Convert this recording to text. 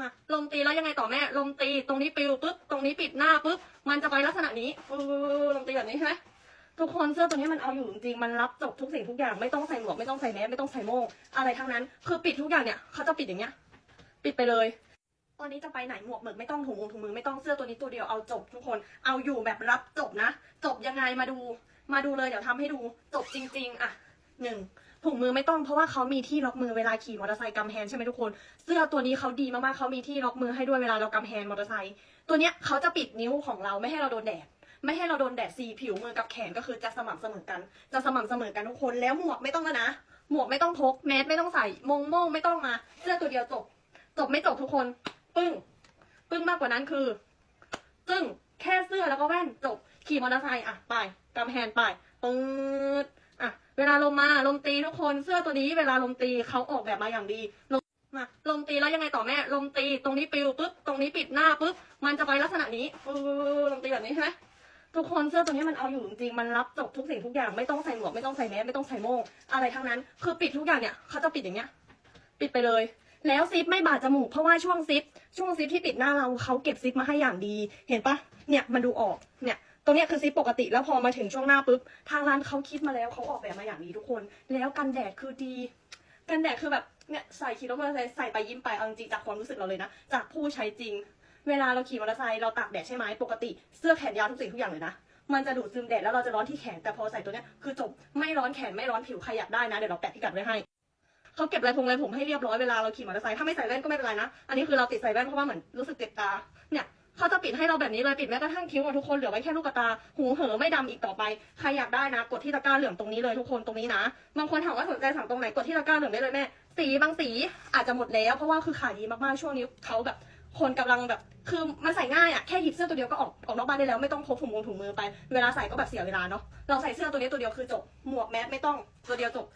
มาลมตีแล้วยังไงต่อแม่ ลมตีตรงนี้ปิวปุ๊บตรงนี้ปิดหน้าปุ๊บมันจะไปลักษณะนี้อลมตีแบบนี้ใช่ไหมทุกคนเสื้อตัวนี้มันเอาอยู่จริงมันรับจบทุกสิ่งทุกอย่างไม่ต้องใส่หมวกไม่ต้องใส่แมสไม่ต้องใส่โม่งอะไรทั้งนั้น คือปิดทุกอย่างเนี่ยเขาจะปิดอย่างเงี้ย ปิดไปเลยตอนนี้จะไปไหนหมวกเหมือนไม่ต้องถุงมือถุงมือไม่ต้องเสื้อตัวนี้ตัวเดียวเอาจบทุกคนเอาอยู่แบบรับจบนะ จบยังไงมาดู มาดูเลยเดี๋ยวทำให้ดูจบจริง ๆ อะหนึ่ง ถุงมือไม่ต้องเพราะว่าเขามีที่ล็อกมือเวลาขี่มอเตอร์ไซค์กำแพงใช่ไหมทุกคน เสื้อตัวนี้เขาดีมากๆเขามีที่ล็อกมือให้ด้วยเวลาเรากำแพงมอเตอร์ไซค์ตัวเนี้ยเขาจะปิดนิ้วของเราไม่ให้เราโดนแดดไม่ให้เราโดนแดดซีผิวมือกับแขนก็คือจะสม่ำเสมอกัน จะสม่ำเสมอกันทุกคนแล้วหมวกไม่ต้องแล้วนะ หมวกไม่ต้องพกแมสไม่ต้องใส่มงโม่งไม่ต้องมา เสื้อตัวเดียวจบ จบไม่จบทุกคน ปึ้ง ปึ้งมากกว่านั้นคือซึ่งแค่เสื้อแล้วก็แว่นจบขี่มอเตอร์ไซค์อะไปกำแพงไปปื๊ด อะเวลาลมมาลมตีทุกคนเสื้อตัวนี้เวลาลมตีเขาออกแบบมาอย่างดีลมมาลมตีแล้วยังไงต่อแม่ลมตีตรงนี้ปิวปุ๊บตรงนี้ปิดหน้าปุ๊บมันจะไปลักษณะนี้ปื๊ดลมตีแบบนี้ใช่ไหมทุกคนเสื้อตัวนี้มันเอาอยู่จริงมันรับจบทุกสิ่งทุกอย่างไม่ต้องใส่หมวกไม่ต้องใส่แมสไม่ต้องใส่โม่งอะไรทั้งนั้น คือปิดทุกอย่างเนี่ยเขาจะปิดอย่างเงี้ย ปิดไปเลยแล้วซิปไม่บาดจมูกเพราะว่าช่วงซิปช่วงซิปที่ปิดหน้าเราเขาเก็บซิปมาให้อย่างดี เห็นปะเนี่ยมันดูออกเนี่ย ตรงนี้คือซิปปกติแล้วพอมาถึงช่วงหน้าปุ๊บทางร้านเขาคิดมาแล้วเขาออกแบบมาอย่างดีทุกคน แล้วกันแดดคือดี กันแดดคือแบบเนี่ยใส่ขี่รถมอเตอร์ไซค์ใส่ไปยิ้มไปเอาจริงจากความรู้สึกเราเลยนะจากผู้ใช้จริง เวลาเราขี่มอเตอร์ไซค์เราตากแดดใช่ไหมปกติเสื้อแขนยาวทุกสิ่งทุกอย่างเลยนะมันจะดูดซึมแดดแล้วเราจะร้อนที่แขนแต่พอใส่ตัวเนี้ยคือจบไม่ร้อนแขนไม่ร้อนผิวใครอยากได้นะเดี๋ยวเราแปะพิกัดไว้ให้เขาเก็บลายพงลายผมให้เรียบร้อยเวลาเราขี่มอเตอร์ไซค์ถ้าไม่ใส่แว่นก็ไม่เป็นไรนะ อันนี้คือเราติดใส่แว่นเพราะว่าเหมือนรู้สึกเจ็บตาเนี่ย เขาจะปิดให้เราแบบนี้เลยปิดแม้กระทั่งคิ้วอะทุกคนเหลือไว้แค่ลูกตา หูเหอไม่ดำอีกต่อไปใครอยากได้นะ กดที่ตะกร้าเหลืองตรงนี้เลยทุกคนตรงนี้นะบางคนถามว่าสนใจสั่งตรงไหนกดที่ตะกร้าเหลืองได้เลยแม่สีบางสีอาจจะหมดแล้วเพราะว่าคือขายดีมากๆช่วงนี้เขาแบบคนกำลังแบบคือมันใส่ง่ายอะแค่หยิบเสื้อตัวเดียวก็ออกออกนอกบ้านได้แล้วไม่ต้องพกถุงมือถุงมือไป เวลาใส่ก็แบบเสียเวลาเนาะเราใส่เสื้อตัวนี้ตัวเดียวคือจบหมวกแมสไม่ต้องตัวเดียวจบ